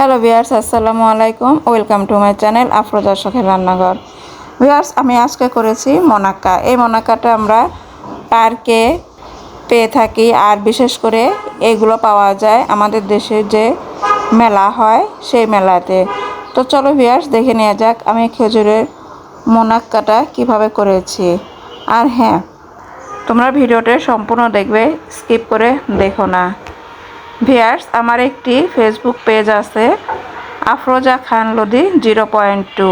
Hello viewers আসসালামু আলাইকুম। Welcome to my channel Afroza শখের রান্নাঘর। ভিয়ার্স আমি আজকে করেছি মনাক্কা। এই মনাক্কাটা আমরা পার্কে পেয়ে থাকি, আর বিশেষ করে এগুলো পাওয়া যায় আমাদের দেশে যে মেলা হয় সেই মেলাতে। তো চলো ভিয়ার্স দেখে নেওয়া যাক আমি খেজুরের মোনাক্কাটা কীভাবে করেছি। আর হ্যাঁ তোমরা ভিডিওটা সম্পূর্ণ দেখবে, স্কিপ করে দেখো না। ভিয়ার্স, আমার একটি ফেসবুক পেজ আছে, আফরোজা খান লদি জিরো পয়েন্ট টু।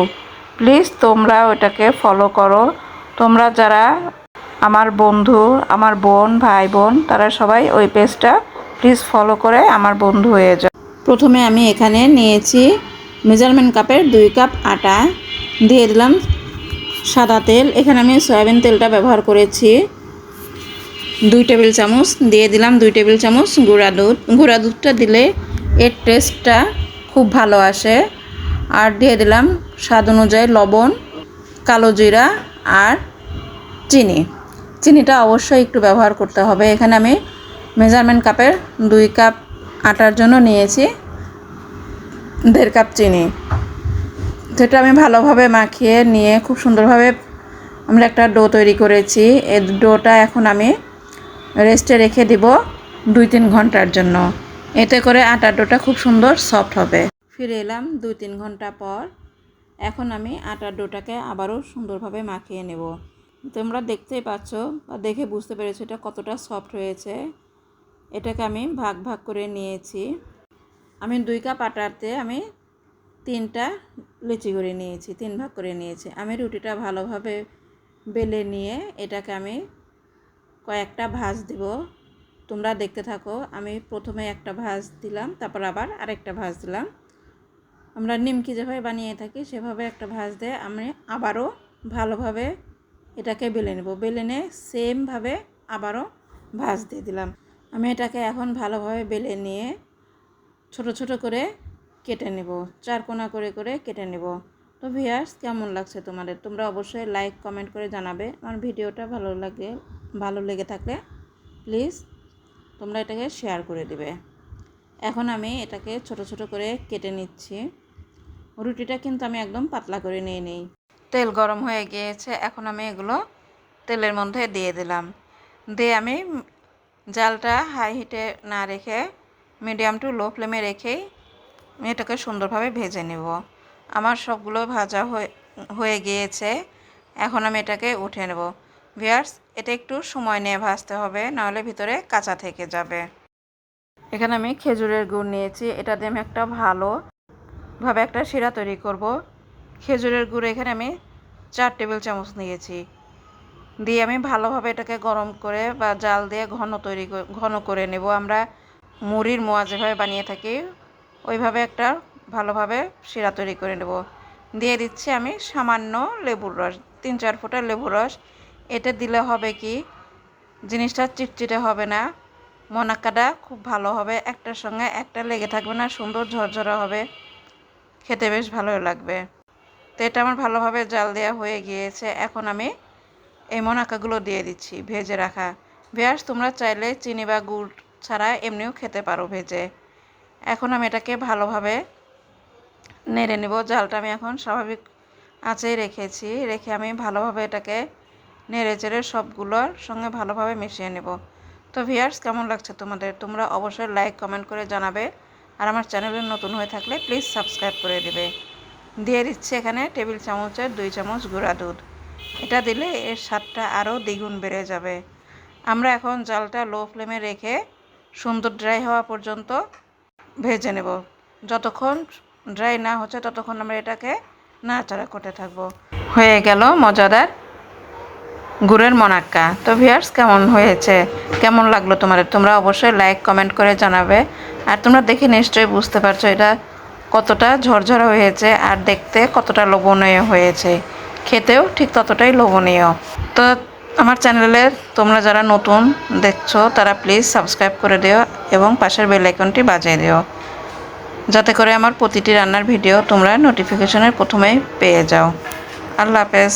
প্লিজ তোমরা ওটাকে ফলো করো। তোমরা যারা আমার বন্ধু, আমার বোন ভাই বোন তারা সবাই ওই পেজটা প্লিজ ফলো করে আমার বন্ধু হয়ে যাও। প্রথমে আমি এখানে নিয়েছি মেজারমেন্ট কাপের দুই কাপ আটা। দিয়ে দিলাম সাদা তেল। এখানে আমি সয়াবিন তেলটা ব্যবহার করেছি। দুই টেবিল চামচ, দিয়ে দিলাম দুই টেবিল চামচ গুঁড়া দুধ। গুঁড়া দুধটা দিলে এর টেস্টটা খুব ভালো আসে। আর দিয়ে দিলাম স্বাদ অনুযায়ী লবণ, কালো জিরা আর চিনি। চিনিটা অবশ্যই একটু ব্যবহার করতে হবে। এখানে আমি মেজারমেন্ট কাপের দুই কাপ আটার জন্য নিয়েছি, দেড় কাপ চিনি। যেটা আমি ভালোভাবে মাখিয়ে নিয়ে খুব সুন্দরভাবে আমরা একটা ডো তৈরি করেছি। এই ডোটা এখন আমি রেস্টে রেখে দিব দুই তিন ঘণ্টার জন্য। এতে করে আটার ডোটা খুব সুন্দর সফট হবে। ফিরে এলাম দুই তিন ঘণ্টা পর। এখন আমি আটার ডোটাকে আবারও সুন্দরভাবে মাখিয়ে নেব। তোমরা দেখতেই পাচ্ছ বা দেখে বুঝতে পেরেছ এটা কতটা সফট হয়েছে। এটাকে আমি ভাগ ভাগ করে নিয়েছি। আমি দুই কাপ আটাতে আমি তিনটা লুচি করে নিয়েছি, তিন ভাগ করে নিয়েছি। আমি রুটিটা ভালোভাবে বেলে নিয়ে এটাকে আমি কয়েকটা ভাজ দিব। তোমরা দেখতে থাকো, আমি প্রথমে একটা ভাজ দিলাম, তারপর আবার আরেকটা ভাজ দিলাম। আমরা নিমকি যেভাবে বানিয়ে থাকি, সেভাবে একটা ভাজ দিয়ে আমি আবারও ভালোভাবে এটাকে বেলে নেব। বেলে নিয়ে সেমভাবে আবারও ভাজ দিয়ে দিলাম। আমি এটাকে এখন ভালোভাবে বেলে নিয়ে ছোট ছোট করে কেটে নেব, চার কোনা করে করে কেটে নেব। তো ভিয়ার্স কেমন লাগছে তোমাদের? তোমরা অবশ্যই লাইক, কমেন্ট করে জানাবে। আমার ভিডিওটা ভালো লাগে ভালো লেগে থাকলে প্লিজ তোমরা এটাকে শেয়ার করে দিবে। এখন আমি এটাকে ছোট ছোট করে কেটে নিচ্ছি। রুটিটা কিন্তু আমি একদম পাতলা করে নিয়ে নিই। তেল গরম হয়ে গিয়েছে, এখন আমি এগুলো তেলের মধ্যে দিয়ে দিলাম। দিয়ে আমি জালটা হাই হিটে না রেখে মিডিয়াম টু লো ফ্লেমে রেখেই এটাকে সুন্দরভাবে ভেজে নেব। আমার সবগুলো ভাজা হয়ে হয়ে গিয়েছে। এখন আমি এটাকে উঠে নেব। ভিয়ার্স, এটা একটু সময় নিয়ে ভাজতে হবে, নাহলে ভিতরে কাঁচা থেকে যাবে। এখানে আমি খেজুরের গুড় নিয়েছি, এটা দিয়ে আমি একটা ভালোভাবে একটা শিরা তৈরি করব। খেজুরের গুড় এখানে আমি চার টেবিল চামচ নিয়েছি। দিয়ে আমি ভালোভাবে এটাকে গরম করে বা জাল দিয়ে ঘন তৈরি ঘন করে নেব। আমরা মুড়ির মোয়া যেভাবে বানিয়ে থাকি, ওইভাবে একটা ভালোভাবে শিরা তৈরি করে নেব। দিয়ে দিচ্ছি আমি সামান্য লেবুর রস, তিন চার ফোঁটা লেবুর রস। এটা দিলে হবে কি? জিনিসটা চিটচিটে হবে না। মনাক্কাটা খুব ভালো হবে। একটার সঙ্গে একটা লেগে থাকবে না, সুন্দর ঝরঝরা হবে। খেতে বেশ ভালো লাগবে। তো এটা আমার ভালোভাবে জাল দেওয়া হয়ে গিয়েছে। এখন আমি এই মনাক্কাগুলো দিয়ে দিচ্ছি ভেজে রাখা। ভেয়াস, তোমরা চাইলে চিনি বা গুড় ছাড়া এমনিও খেতে পারো ভেজে। এখন আমি এটাকে ভালোভাবে নেড়ে নেব। জালটা আমি এখন স্বাভাবিক আঁচেই রেখেছি। রেখে আমি ভালোভাবে এটাকে নেড়ে চেড়ে সবগুলোর সঙ্গে ভালোভাবে মিশিয়ে নেব। তো ভিয়ার্স কেমন লাগছে তোমাদের? তোমরা অবশ্যই লাইক, কমেন্ট করে জানাবে। আর আমার চ্যানেলে নতুন হয়ে থাকলে প্লিজ সাবস্ক্রাইব করে দেবে। দিয়ে দিচ্ছে এখানে টেবিল চামচের দুই চামচ গুঁড়া দুধ। এটা দিলে এর স্বাদটা আরও দ্বিগুণ বেড়ে যাবে। আমরা এখন জালটা লো ফ্লেমে রেখে সুন্দর ড্রাই হওয়া পর্যন্ত ভেজে নেব। যতক্ষণ ড্রাই না হচ্ছে, ততক্ষণ আমরা এটাকে নাড়াচাড়া করতে থাকব। হয়ে গেল মজাদার গুড়ের মনাক্কা। তো ভিয়ার্স কেমন হয়েছে? কেমন লাগল তোমাদের? তোমরা অবশ্যই লাইক কমেন্ট করে জানাবে। আর তোমরা দেখে নিশ্চয়ই বুঝতে পারছ এটা কতটা ঝরঝরা হয়েছে আর দেখতে কতটা লোভনীয় হয়েছে। খেতেও ঠিক ততটাই লোভনীয়। তো আমার চ্যানেলে তোমরা যারা নতুন দেখছ, তারা প্লিজ সাবস্ক্রাইব করে দিও এবং পাশের বেল আইকনটি বাজিয়ে দিও। যাতে করে আমার প্রতিটি রান্নার ভিডিও তোমরা নোটিফিকেশনের প্রথমেই পেয়ে যাও। আল্লাহ হাফেজ।